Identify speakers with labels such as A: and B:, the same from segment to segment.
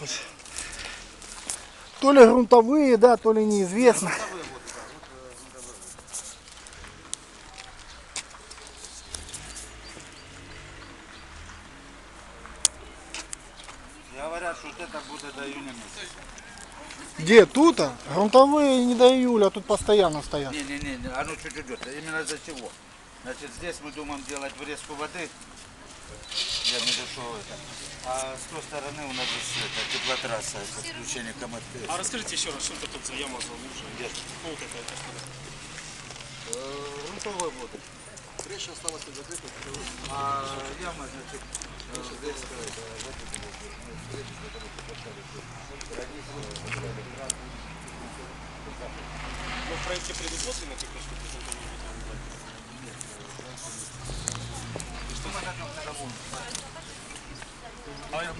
A: вот. То ли грунтовые, да, то ли неизвестно.
B: Говорят, что вот это будет до июня месяца.
A: Где? Тут? а? Грунтовые не до июля, а тут постоянно стоят.
B: Не-не-не, не, оно чуть идет. Именно за чего? Значит, здесь мы думаем делать врезку воды. Я виду, что это. А с той стороны у нас здесь это, теплотрасса, это включение КМТС.
C: А расскажите еще раз, что это тут за яма за лужа?
B: Где?
C: Ну, вот какая-то что
B: Э, Грунтовые воды.
D: Крыша осталась не закрыта.
B: А яма, значит, здесь закрыта. Ну.
C: Ну, в проекте предусмотрено как раз,
B: Что мы на нем договор?
C: А,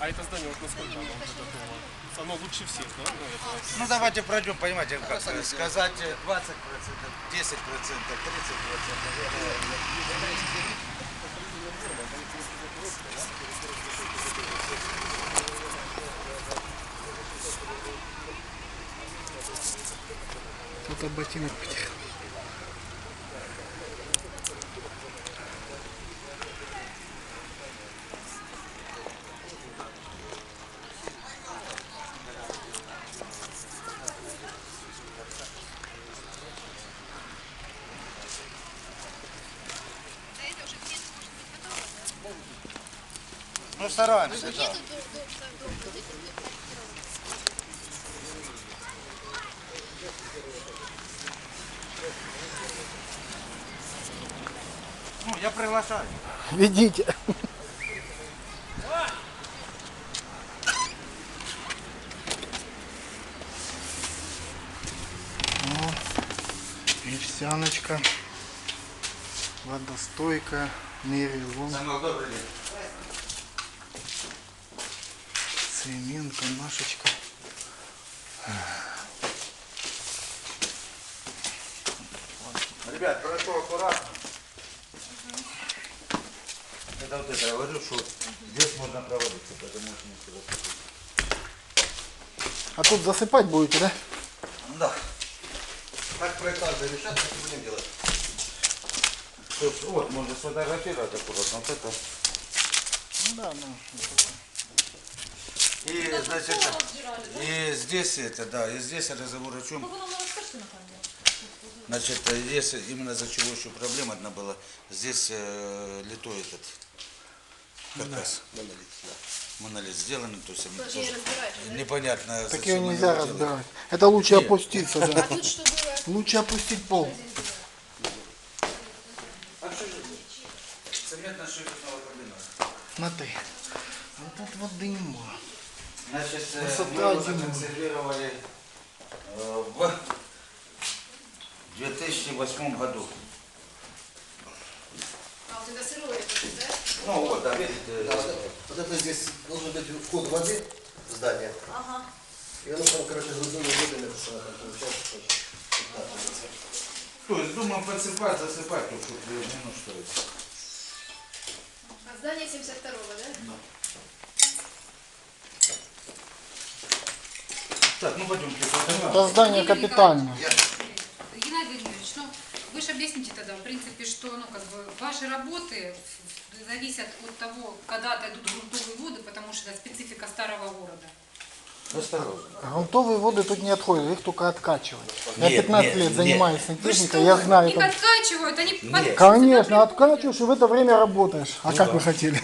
C: а это здание вот насколько оно уже готово? Оно лучше всех, да? Ну, это...
B: Ну давайте пройдем, понимаете, как сказать э, 20%, 10%, 30%.
A: Кто-то ботинок потерял.
B: Стараемся, да. Ну, я приглашаю.
A: Ведите. О, Нефтяночка. Водостойкая. Невилон.
B: Самый добрый день.
A: Цементка, Машечка.
B: Ребят, хорошо, аккуратно. Это вот это, я говорю, что здесь можно проводиться, потому что не всегда
A: А тут засыпать будете, да?
B: Да.
D: Как проектанты решат, так и будем делать.
B: То есть, вот, можно сфотографировать аккуратно. Вот это.
A: Ну да, ну.
B: И, значит, и здесь это, да, и здесь разговор о чем. Значит, если именно за чего еще проблема одна была, здесь э, литой этот каркас,
D: Монолит, да.
B: монолит сделанный, то есть они тоже непонятно,
A: Так ее нельзя разбирать. Это лучше
B: Нет.
A: опуститься, да.
E: Было?
A: Лучше опустить пол.
B: Цементно-шиферного комбината.
A: Смотри. А тут воды нема.
B: Значит, э,
A: Высота
B: мы его
A: один.
B: законсервировали э, в 2008 году.
E: А, вот это сырое, тут, да?
B: Ну вот, да, видите,
D: Да, вот, это, вот это здесь должен быть вход воды в здание.
E: Ага.
D: И оно там, короче, грудными водами это самое, как получается. Вот так.
B: то есть думаем подсыпать, засыпать, то, чтобы минус стоит.
E: А здание 72-го, да?
B: Так, ну пойдемте.
A: Это здание капитальное.
F: Геннадий Владимирович, ну вы же объясните тогда, в принципе, что ну, как бы, ваши работы зависят от того, когда отойдут грунтовые воды, потому что это специфика старого города.
B: Осторожно.
A: Грунтовые воды тут не отходят, их только откачивают. Я
B: Нет,
A: 15
B: нет,
A: лет
B: нет.
A: занимаюсь сантехникой, я знаю
F: их
A: это.
F: откачивают, они под-
A: Конечно, откачиваешь и в это время работаешь. А как вы хотели?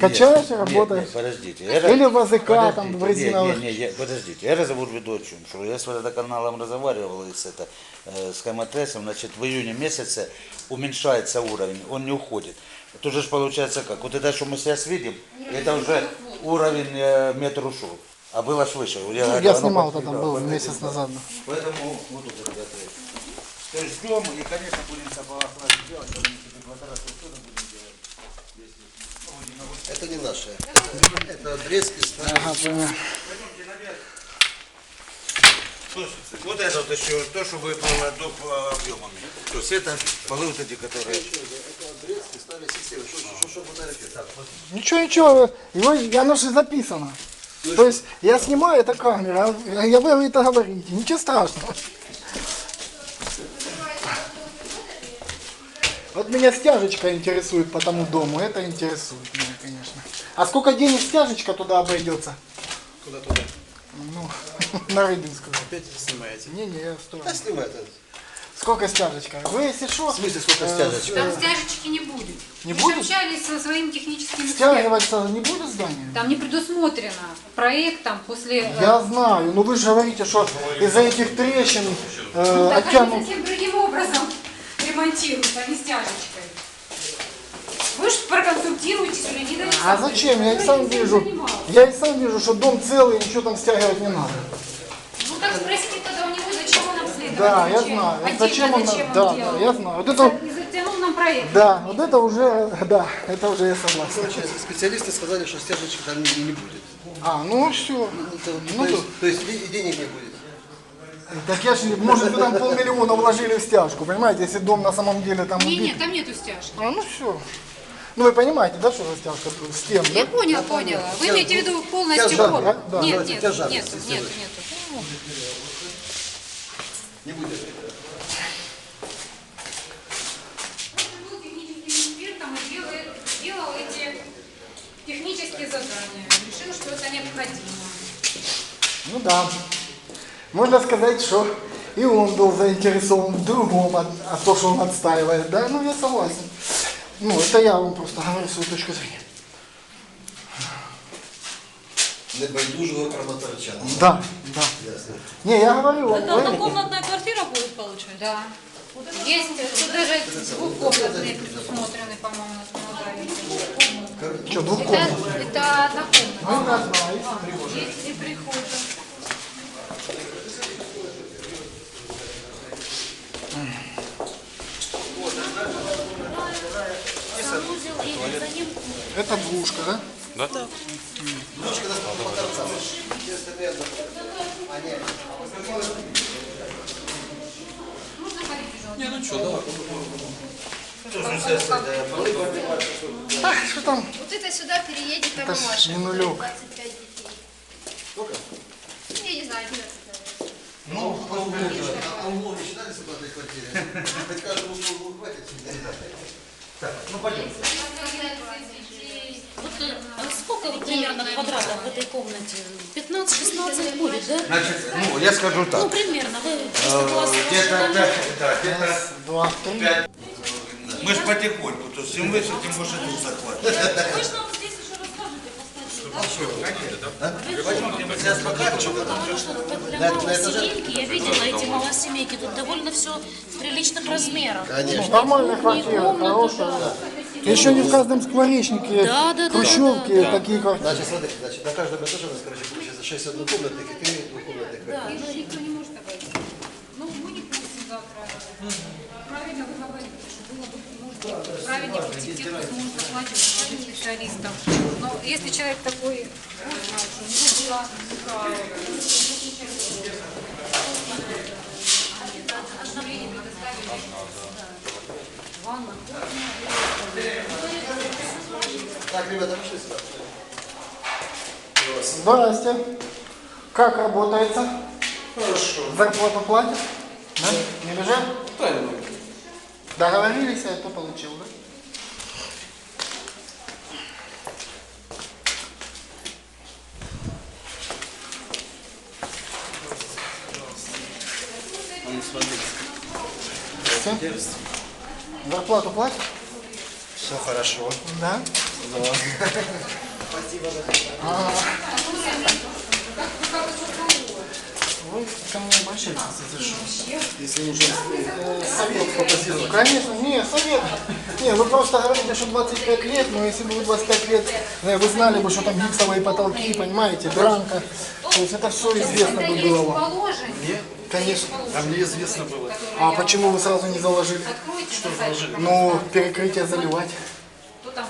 A: Качаешь и работаешь.
B: Нет, подождите.
A: Или в АЗК
B: Подождите,
A: там в резиновых.
B: Не, не, я- подождите, я разговор веду о чем? Что я с водоканалом разговаривал и с, это, э, с КМТСом, значит, в июне месяце уменьшается уровень, он не уходит. Тут же получается как? Вот это, что мы сейчас видим, это уже уровень э, метр ушел. А было ж выше. Я,
A: Ну, Я снимал это
B: да,
A: был месяц назад.
B: Поэтому вот тут, ребята, то есть ждем и, конечно, будем соболознать делать, потому что теплотрасс тоже будем делать. Ну,
D: Это не наше. Это, это отрезки старые.
A: Ага,
B: есть, Вот это вот еще то, что выплыло до по объемами. То есть это полы вот эти, которые...
D: Это отрезки старые системы. Что, что, что, что?
A: Ничего, ничего, его, оно же записано. То есть я снимаю, это камера, а я вы это говорите, ничего страшного. Вот меня стяжечка интересует по тому дому, это интересует меня, конечно. А сколько денег стяжечка туда обойдется?
D: Куда туда?
A: Ну, на Рыбинскую.
D: Опять снимаете?
A: Не, не, стой.
D: Да снимай это.
A: Сколько стяжечка? Вы, если что,
D: В смысле, сколько
A: э,
D: стяжечка?
F: Там стяжечки не будет.
A: Не
F: Мы
A: будет?
F: общались со своим техническим
A: стягиваться не будет здание?
F: Там не предусмотрено проектом после... э,
A: Я знаю, но вы же говорите, что из-за этих трещин э,
F: Так они
A: оттянут.
F: совсем другим образом ремонтируют, а не стяжечкой. Вы же проконсультируетесь у Леонида
A: А зачем? Я и сам вижу. Я и сам вижу, что дом целый, ничего там стягивать не надо.
F: Ну так спросите он.
A: Да, я знаю.
F: Отдельно
A: Зачем он,
F: зачем
A: да,
F: делал.
A: да, я знаю. Вот это,
F: И затянул нам проект.
A: да, вот это уже, да, это уже я согласен.
D: Короче, специалисты сказали, что стяжечки там не, не будет.
A: А, ну все.
D: То,
A: Ну,
D: то есть, то есть денег не будет.
A: Так я же, может, вы там полмиллиона вложили в стяжку, понимаете, если дом на самом деле там
F: Не,
A: убит.
F: нет, там нету стяжки.
A: А, ну все. Ну вы понимаете, да, что за стяжка стен, да?
F: Я понял, поняла. Вы имеете в виду полностью
D: тяжар,
F: пол?
A: да? Да,
F: Нет,
D: давайте,
F: нет, нет,
D: если
F: нет,
D: сделать. Не будет.
F: Делает, делал эти технические задания. Решил, что это необходимо.
A: Ну да. Можно сказать, что и он был заинтересован в другом, а, а то, что он отстаивает, да, ну я согласен. Ну, это я вам просто говорю свою точку зрения.
D: Небайдужого краматорчана.
A: Да, да.
D: Ясно.
A: Не, я говорю,
G: Это
A: вы-
G: однокомнатная квартира будет получать?
F: Да. Есть, тут даже двухкомнатные предусмотрены, по-моему, на законодательстве.
A: что,
F: Это,
A: двухкомнатные?
F: это однокомнатная.
A: Ну, да, да, есть прихожая.
F: Есть и прихожая.
A: Это двушка, да? А, что там?
E: Вот это сюда переедет там
A: Это
E: мамаша.
A: не нулек.
E: 25 детей. Сколько? Я не знаю, 11, наверное.
D: Ну, а углов, а не считали в этой квартире? Хоть каждому углу хватит.
G: Вот, э, а сколько вот примерно квадратов в этой комнате? 15-16 будет, да?
B: Значит, ну, я скажу
G: Ну,
B: так.
G: примерно. Вы класс
B: Где-то пять, да, где-то
A: Раз, два, три.
B: Мы ж потихоньку, то есть чем выше, тем больше тут захватит.
G: Вы же нам здесь еще расскажете,
B: Сейчас покажем.
G: Потому что для малосемейки, я видела эти малосемейки, тут довольно все приличных размеров.
A: Ну, нормальная квартира, хорошая. Еще не в каждом скворечнике,
G: Да, да, да,
A: хрущевке
G: да, да.
A: такие квартиры.
D: Значит, смотрите, значит, на каждом этаже у нас, короче, получается 6 однокомнатных и 3 двухкомнатных.
F: Ну, никто не может обойти. Ну, мы не пустим завтра. Правильно вы говорите, что было бы правильнее пустить тех, кто сможет оплачивать своим специалистам. Но если человек такой, знает, что у него была обновление предоставили ванна,
D: Так, ребята, пошли сюда.
A: Здрасте. Как работается? Хорошо. Зарплату платят? Да? Не бежать? Договорились, а это получил, да? Все? Зарплату платят?
D: Все хорошо.
A: Да? Вы ко мне обращайтесь, за что?
D: Если нужен совет попозировать.
A: Конечно, не, совет. Не, вы просто говорите, что 25 лет, но если бы вы 25 лет, э, вы знали бы, что там гипсовые потолки, понимаете, дранка. То есть это все известно бы было вам.
F: положение.
A: Конечно.
H: А мне известно было.
A: А почему вы сразу не заложили?
F: Откройте, что
A: Ну, перекрытие заливать.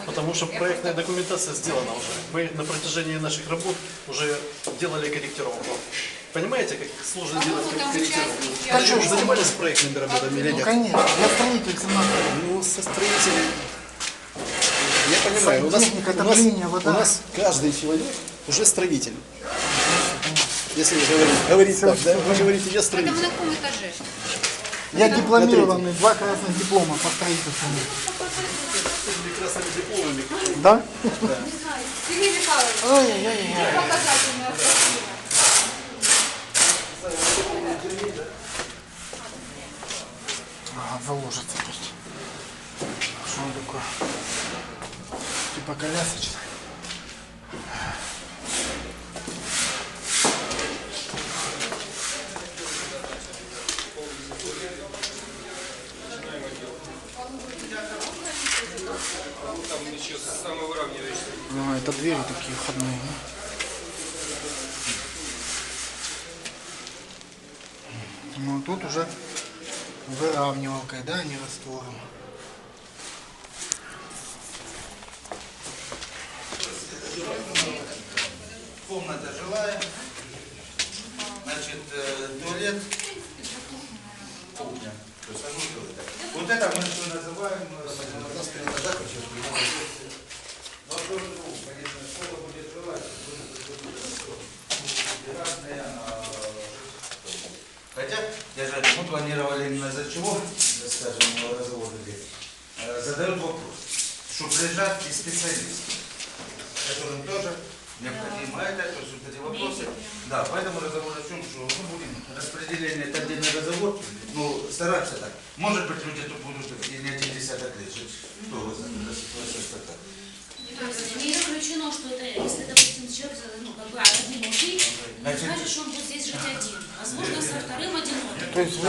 H: Потому что проектная документация сделана уже. Мы на протяжении наших работ уже делали корректировку. Понимаете, как сложно делать
F: там
H: корректировку? Вы же занимались проектными работами или
A: Ну,
H: нет?
A: конечно, я строитель 17
H: Ну, со строителей. Я понимаю, у нас, у нас-
A: вода.
H: у нас каждый человек уже строитель. Если говорить, говорить так, да, вы говорите, я
F: Это
H: строитель.
F: мы на каком этаже?
A: Я дипломированный, два красных диплома по строительству.
H: Дипломами.
A: Да?
F: Сергей Михайлович,
A: Ой-ой-ой.
F: показательная картина.
A: Ага, заложится просто. Что он такое? Типа колясочный. А, это двери такие входные. Ну, а тут уже выравнивалкой, да, не раствором.
B: Комната жилая. Значит, э, туалет. Кухня. То есть санузел это. Вот это мы что называем... э, У нас перед конечно, школа будет жилая. И разные, а, Хотя, я же, мы планировали именно из-за чего, скажем, разводили. Э, Задают вопрос, что приезжают и специалисты, которым тоже необходимо это, то есть вот эти вопросы. Да, поэтому разговор о чем, что ну, будем распределение, это отдельный разговор, ну, стараться так. Может быть, люди тут будут и не один десяток лет жить. Что вы знаете, что так.
G: Не исключено, что это, если, допустим, человек, ну, как бы одинокий, не
B: Значит-
G: значит, что он будет здесь жить один. Возможно, со вторым одиноким.
A: То есть вы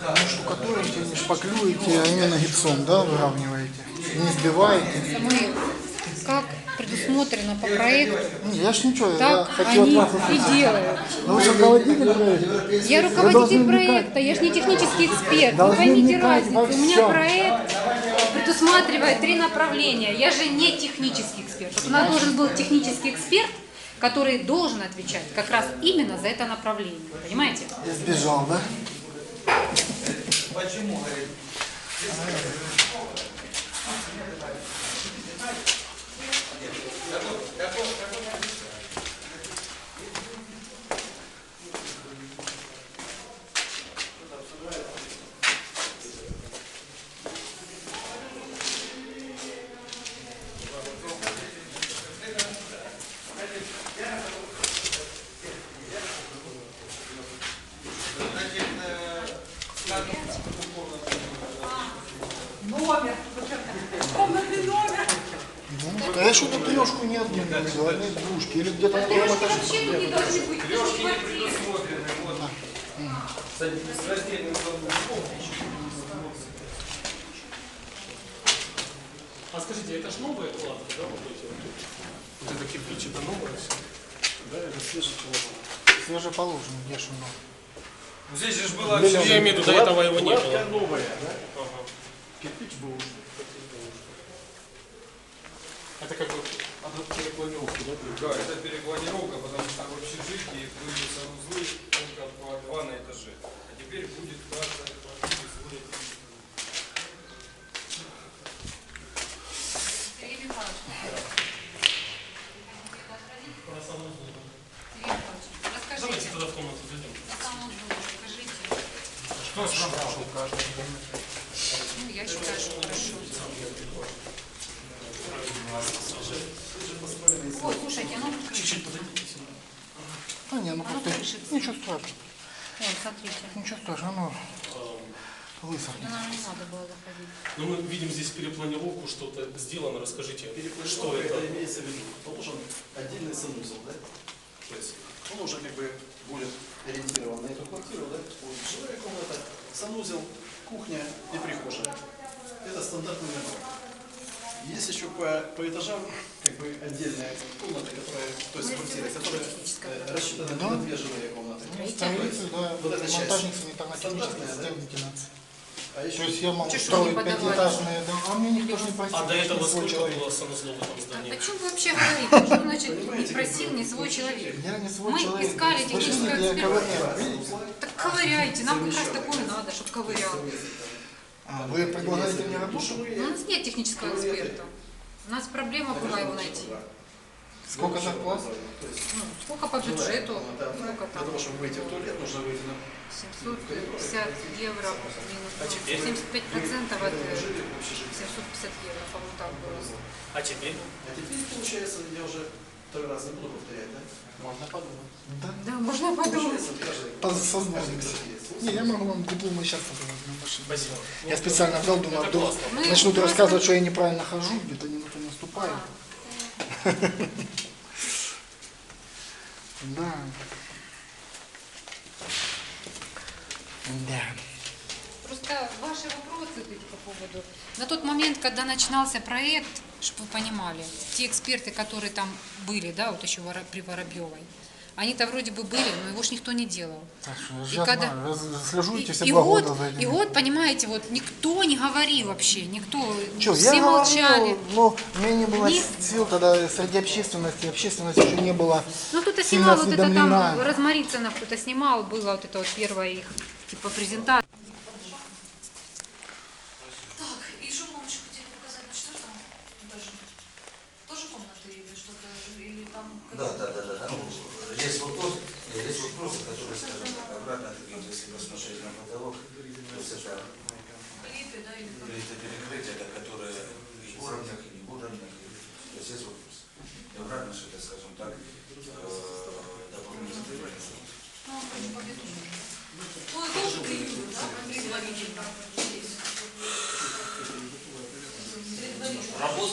A: не штукатурите, не шпаклюете, а именно гипсом, да, выравниваете? Не сбиваете?
F: Мы, как предусмотрено по проекту,
A: Не, я ж ничего, я
F: так
A: хочу
F: они
A: от вас
F: и делают.
A: Ну, Вы же руководитель проекта.
F: Я руководитель проекта, я же не технический эксперт. Вы
A: Должны
F: поймите
A: вникать
F: разницу. У меня проект предусматривает три направления. Я же не технический эксперт. У нас должен был технический эксперт, который должен отвечать как раз именно за это направление. Понимаете?
A: Я сбежал, да?
B: Почему, говорит,
A: Я что-то трешку не одну не видел, одни двушки. Или где-то на первом этаже.
F: вообще тут не должны быть. Это же квартира.
C: А скажите, это ж новые кладки, да, вот эти вот? Вот это кирпич, это новое все?
H: Да, это свежеположено.
A: Свежеположенный, где ж он?
C: Ну, Здесь же было, я имею в виду, до этого его не
H: Кладка
C: было.
H: новая, да?
C: Ага.
H: Кирпич был уже.
C: Это как бы адаптивная планировка, да?
I: Да, это перепланировка, потому что в общежитии были санузлы только по два на этаже. А теперь будет каждая квартира свой
F: Сергей Михайлович. Сергей Михайлович,
C: Давайте
F: расскажите.
C: тогда в комнату зайдем.
F: На самом деле, скажите.
C: Что с хорошо?
F: Ну, я считаю, что хорошо. Ой, слушайте, ну,
C: Чуть-чуть подойдите сюда.
A: А, не, ну
F: Оно
A: просто
F: крышится.
A: ничего страшного.
F: вон, смотрите.
A: Ничего страшного, оно высохнет.
F: Да нам не надо было заходить.
C: Ну, мы видим здесь что-то сделано. Расскажите, что это?
H: это имеется в виду. Положен отдельный санузел, да? То есть он уже как бы будет ориентирован на эту квартиру, да? Будет жилая комната, санузел, кухня и прихожая. Это стандартный набор. Есть еще по, по этажам как бы отдельная комната, которая, то есть квартира, которая э, рассчитана на две жилые комнаты.
A: Строитель, да,
H: Вот эта часть. Стандартная, да? А еще
A: То есть я могу строить пятиэтажные дома, а мне никто ж не просил.
C: А до этого сколько
A: человек.
C: было санузлов в
F: О
C: здании?
F: чем вы вообще говорите? Что значит не просил, не свой человек?
A: Я не свой
F: Мы
A: человек.
F: искали
A: Вы
F: технического эксперта. Так ковыряйте, нам как раз такое надо, чтобы ковырял.
A: А, вы предлагаете мне работу?
F: Ну, у нас нет технического эксперта. У нас проблема была его найти.
A: Сколько зарплат?
F: Ну, сколько по бюджету,
H: да,
F: сколько
H: для того, чтобы выйти в туалет, нужно выйти на
F: 750 евро минус ну, 75 процентов от э, 750 евро, по-моему, так было.
C: А теперь?
H: А теперь, получается, я уже второй раз не буду повторять, да?
A: Можно подумать. Да.
F: Да, можно подумать.
H: Каждый
A: Познакомимся. Не, я могу вам дипломы сейчас показать.
C: Спасибо.
A: Я специально взял, вдруг
C: классно.
F: Мы
A: начнут рассказывать, что я неправильно хожу, где-то не на то наступаю. Да. Да.
F: Просто ваши вопросы эти по поводу... На тот момент, когда начинался проект, чтобы вы понимали, те эксперты, которые там были, да, вот еще при Воробьевой, они-то вроде бы были, но его ж никто не делал.
A: Так что
F: И когда-
A: слежуете все
F: и,
A: два
F: год,
A: года за этим.
F: и год, понимаете, вот никто не говорил вообще, никто,
A: Чё,
F: все
A: я
F: молчали.
A: говорил, но у меня не было
F: Ни-
A: сил тогда среди общественности, общественность еще не была
F: Ну кто-то снимал, вот это там, Розмарицына кто-то снимал, была вот это вот первая их, типа, презентация.
G: Так, и что вам еще хотели показать на четвертом этаже? Тоже комнаты или что-то? Или там...
B: Да, да, да, да. да. Ну, есть вопрос, есть вопросы, которые, скажем так, обратно, вот если посмотреть на потолок, то есть это
G: Клипы, да, или как?
B: или это перекрытие, да, которое и в уровнях, и не в уровнях. То есть есть вопрос. И обратно, что это, скажем так, э, дополнительный принцип.
G: Ну, вроде по бетону. Ну, это тоже приют, да? Предварительно. Здесь.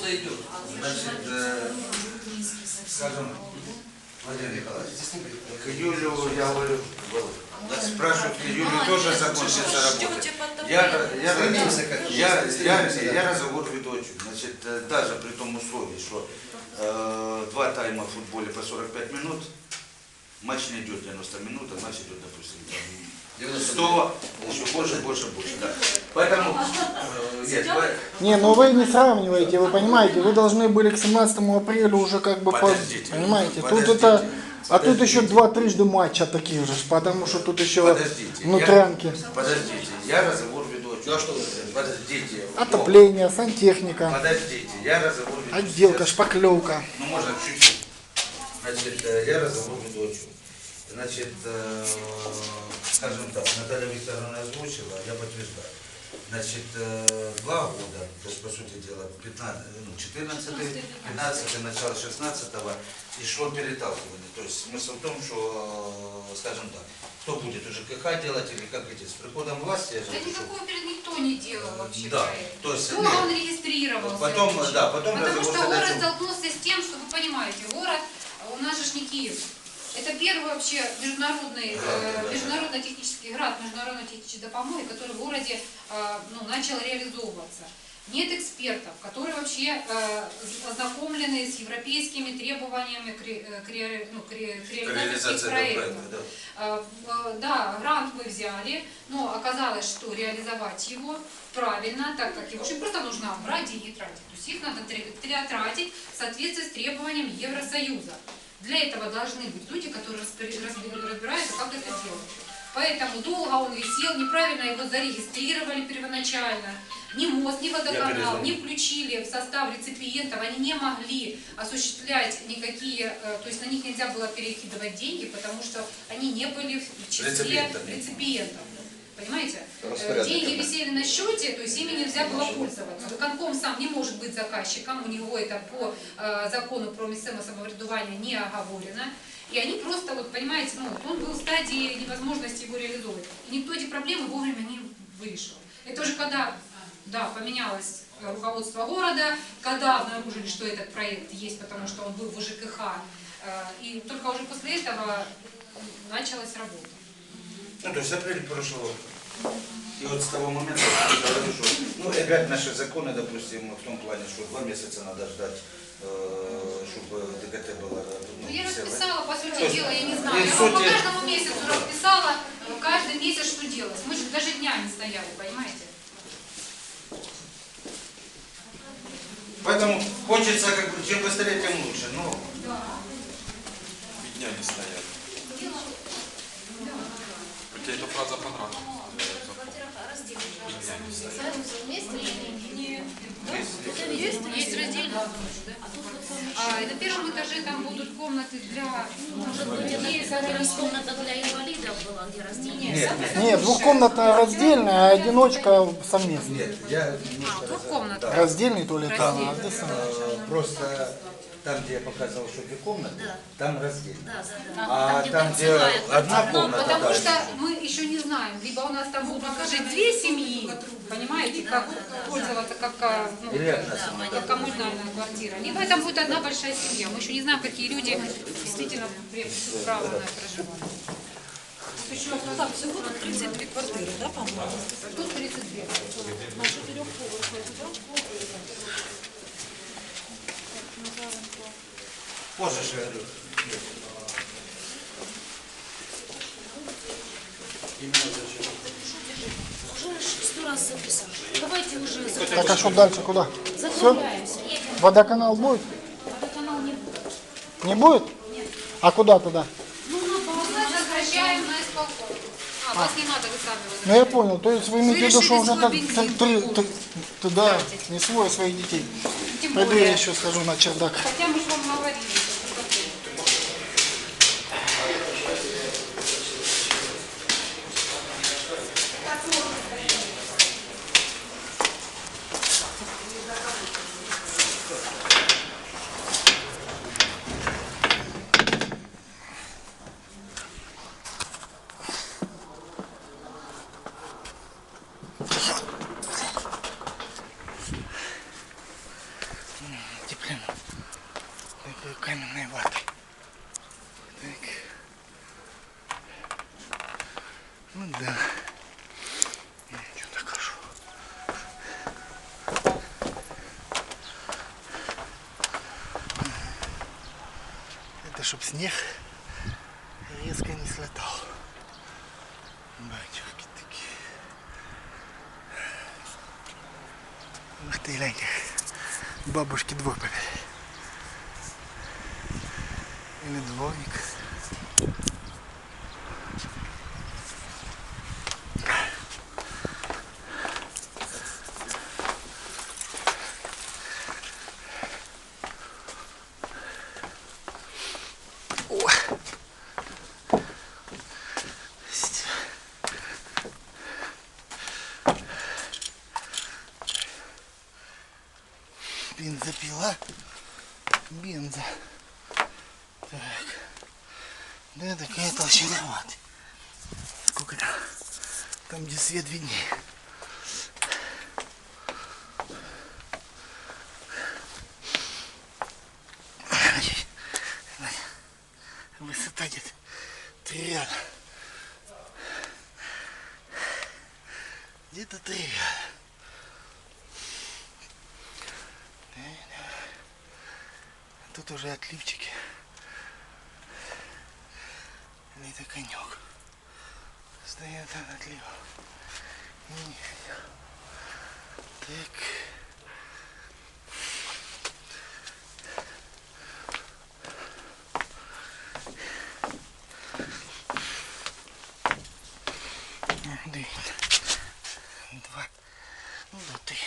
D: Идет.
B: Значит, э, скажем, Владимир Николаевич, к июлю, я говорю, вот, спрашивают, к июлю
G: А,
B: тоже закончится работа. Я, я, я, я, я разговор веду, значит, э, даже при том условии, что э, два тайма в футболе по 45 минут, матч не идет 90 минут, а матч идет, допустим, там, 100, еще больше, больше, больше, да. Поэтому, э, нет,
A: Не, ну вы не сравниваете, вы понимаете, вы должны были к 17 апреля уже как бы, по-
B: Подождите,
A: понимаете,
B: подождите,
A: тут это, а тут еще два трижды матча таких же, потому что тут еще
B: Подождите,
A: внутрянки,
B: Подождите, я разговор веду.
D: Ну, а что вы?
B: Подождите.
A: отопление, сантехника,
B: Подождите, я разговор веду.
A: отделка,
B: сейчас.
A: шпаклевка.
B: Ну, можно чуть-чуть. Значит, э, я разговор веду. Значит, э, скажем так, Наталья Викторовна озвучила, я подтверждаю. Значит, э, два года, то есть, по сути дела, 15, ну, 14, 15, начало 16 и шло переталкивание. То есть смысл в том, что, э, скажем так, кто будет уже КХ делать или как эти, с приходом власти,
F: Да никакого перед никто не делал вообще
B: Да,
F: проект.
B: то есть,
F: Только
B: нет.
F: он регистрировался.
B: Потом, да, потом
F: Потому что город столкнулся с тем, что вы понимаете, город, у нас же не Киев. Это первый вообще международный, э, международно-технический град, международно-технической допомоги, который в городе э, ну, начал реализовываться. Нет экспертов, которые вообще э, ознакомлены с европейскими требованиями к, э, к ну, к к реализации проектов.
B: проекта, да.
F: Э, э, Да, грант мы взяли, но оказалось, что реализовать его правильно, так как его очень просто нужно брать деньги и тратить. То есть их надо тратить в соответствии с требованием Евросоюза. Для этого должны быть люди, которые разбираются, как это делать. Поэтому долго он висел, неправильно его зарегистрировали первоначально. Ни МОЗ, ни водоканал не включили в состав реципиентов, они не могли осуществлять никакие, э, то есть на них нельзя было перекидывать деньги, потому что они не были в числе реципиентов. Понимаете?
D: Распорядок
F: Деньги висели на счете, то есть ими нельзя было пользоваться. Виконком сам не может быть заказчиком, у него это по э, закону про місцеве самоврядування не оговорено. И они просто, вот понимаете, ну, он был в стадии невозможности его реализовывать. И никто эти проблемы вовремя не вырешил. Это уже когда, да, поменялось э, руководство города, когда обнаружили, что этот проект есть, потому что он был в ЖКХ, э, и только уже после этого началась работа.
B: Ну, то есть апрель прошлого года. И вот с того момента я говорю, что, ну, опять наши законы, допустим, в том плане, что два месяца надо ждать, э, чтобы ДКТ было.
F: Ну, я
B: целое.
F: расписала, по сути
B: есть,
F: дела, я не знаю. Я вам по
B: сути-
F: каждому месяцу расписала, э, каждый месяц что делать. Мы же даже дня не стояли, понимаете?
B: Поэтому хочется, как бы, чем быстрее, тем лучше. Ну,
I: Дня не стояли.
E: Или нет?
F: Есть, есть раздельно. А, и на первом этаже там будут комнаты для
J: Может быть, первая комната для инвалидов была, где растения?
B: Нет,
A: Нет, двухкомнатная раздельная, а одиночка совместная.
B: нет, я
F: а, двухкомнатных.
A: Раздельный туалет, а сам?
B: э, просто там, где я показывал, что две комнаты, там раздельно.
J: Да, да, да.
B: А
J: где
B: там, где одна
F: Ну,
B: комната,
F: потому
B: да,
F: что мы еще не знаем, либо у нас там будут жить две семьи, понимаете, как пользоваться как, а, ну,
B: или одна семья.
F: как коммунальная квартира, либо там будет одна большая семья. Мы еще не знаем, какие люди действительно право на проживание.
G: Там всего на 33 квартиры, да, по-моему?
F: Тут 32.
B: Позже же, я говорю.
J: Уже сто раз записал. Давайте уже
A: Так а что дальше, куда? Все? Водоканал будет?
J: Водоканал не будет.
A: Не будет? А куда тогда?
F: Мы возвращаем на исполком. А, вас не надо, вы сами
A: Ну я понял, то есть вы имеете в виду, что
F: решили
A: уже
F: свой
A: так
F: бензин
A: три,
F: купить.
A: три- туда не свой, а своих детей.
F: Тем
A: Пойду я
F: более.
A: еще схожу на чердак.
F: Хотя мы же вам говорили.
A: Это чтоб снег резко не слетал. Батюшки такие. Ух ты, гляньте. Бабушки двор повели. Или дворник. О. Есть. Бензопила. Бенза. Так. Да, такая толщина вот. Сколько там? Там, где свет виднее. Высота где-то три ряда. Где-то три ряда. Тут уже отливчики. Это конек. Стоят от отлива. И- Так. Один. Два. Ну да три.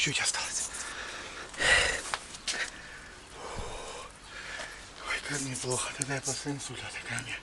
A: Чуть-чуть осталось. Ой, как неплохо. Тогда я после инсульта такая мне.